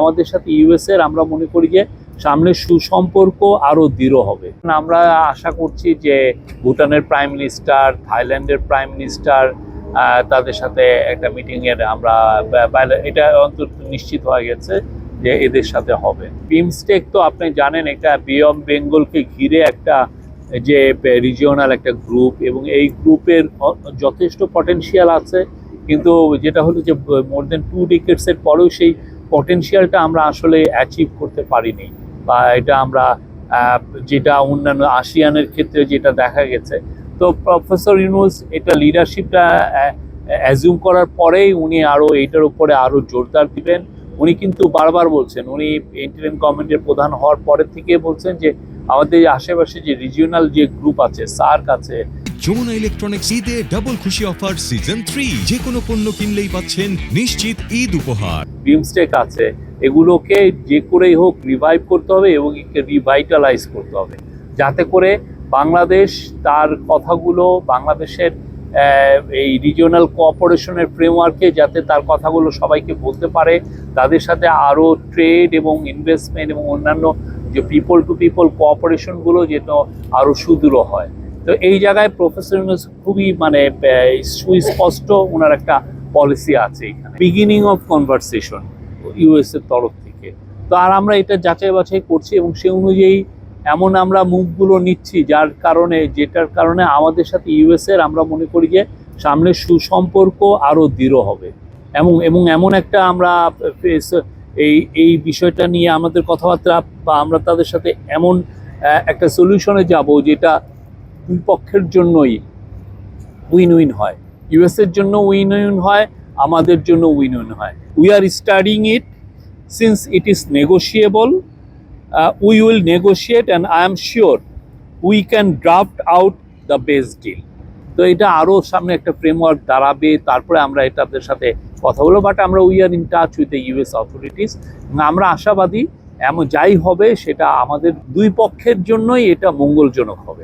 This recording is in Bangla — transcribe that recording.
আমাদের সাথে ইউএস এর, আমরা মনে করি যে সামনে সুসম্পর্ক আরও দৃঢ় হবে। আমরা আশা করছি যে ভুটানের প্রাইম মিনিস্টার থাইল্যান্ডের প্রাইম মিনিস্টার তাদের সাথে একটা মিটিং এর আমরা এটা অন্তত নিশ্চিত হয়ে গেছে যে এদের সাথে হবে। বিমস্টেক তো আপনি জানেন এটা বে অফ বেঙ্গলকে ঘিরে একটা যে রিজিওনাল একটা গ্রুপ এবং এই গ্রুপের যথেষ্ট পটেনশিয়াল আছে। কিন্তু যেটা হলো যে মোর দেন টু ডিকেটসের পরেও সেই পটেনশিয়ালটা আমরা আসলে অ্যাচিভ করতে পারিনি বা এটা আমরা যেটা অন্যান্য আসিয়ানের ক্ষেত্রে যেটা দেখা গেছে। তো প্রফেসর ইউনুস এটা লিডারশিপটা অ্যাজিউম করার পরেই উনি আরও এইটার উপরে আরও জোরদার দিবেন। উনি কিন্তু বারবার বলছেন, উনি ইন্টারিম গভর্নমেন্টের প্রধান হওয়ার পরের থেকে বলছেন যে, আমাদের আশেপাশে যে রিজিওনাল যে গ্রুপ আছে সার্ক আছে যমুনা ইলেকট্রনিক্স ঈদে ডাবল খুশি অফার সিজন থ্রি যে কোনো পণ্য কিনলেই পাচ্ছেন নিশ্চিত ঈদ উপহার। বিমস্টেক আছে। এগুলোকে যে করেই হোক রিভাইভ করতে হবে এবং রিভাইটালাইজ করতে হবে। যাতে করে বাংলাদেশ তার কথাগুলো, বাংলাদেশের এই রিজিওনাল কোঅপারেশনের ফ্রেমওয়ার্কে যাতে তার কথাগুলো সবাইকে বলতে পারে, তাদের সাথে আরও ট্রেড এবং ইনভেস্টমেন্ট এবং অন্যান্য যে পিপল টু পিপল কোঅপারেশনগুলো যেন আরও সুদৃঢ় হয়। তো এই জায়গায় প্রফেসর খুবই মানে সুস্পষ্ট ওনার একটা পলিসি আছে এখানে। বিগিনিং অফ কনভারসেশন ইউএস এর তরফ থেকে। তো আর আমরা এটা যাচাই বাছাই করছি এবং সে অনুযায়ী এমন আমরা মুখগুলো নিচ্ছি যার কারণে, যেটার কারণে আমাদের সাথে ইউএস এর আমরা মনে করি যে সামনে সুসম্পর্ক আরও দৃঢ় হবে। এবং এবং এমন একটা আমরা এই এই বিষয়টা নিয়ে আমাদের কথাবার্তা বা আমরা তাদের সাথে এমন একটা সলিউশনে যাব যেটা দুই পক্ষের জন্যই উইন উইন হয় ইউএস এর জন্য উইন উইন হয়, আমাদের জন্য উইন উইন হয় we are studying it since it is negotiable we will negotiate and I am sure we can draft out the best deal তো এটা আরও সামনে একটা ফ্রেমওয়ার্ক দাঁড়াবে, তারপরে আমরা এটাদের সাথে কথা বলব। বাট আমরা we are in touch with the US authorities আমরা আশাবাদী, এমন যাই হবে, সেটা আমাদের দুই পক্ষের জন্যই এটা মঙ্গলজনক হবে।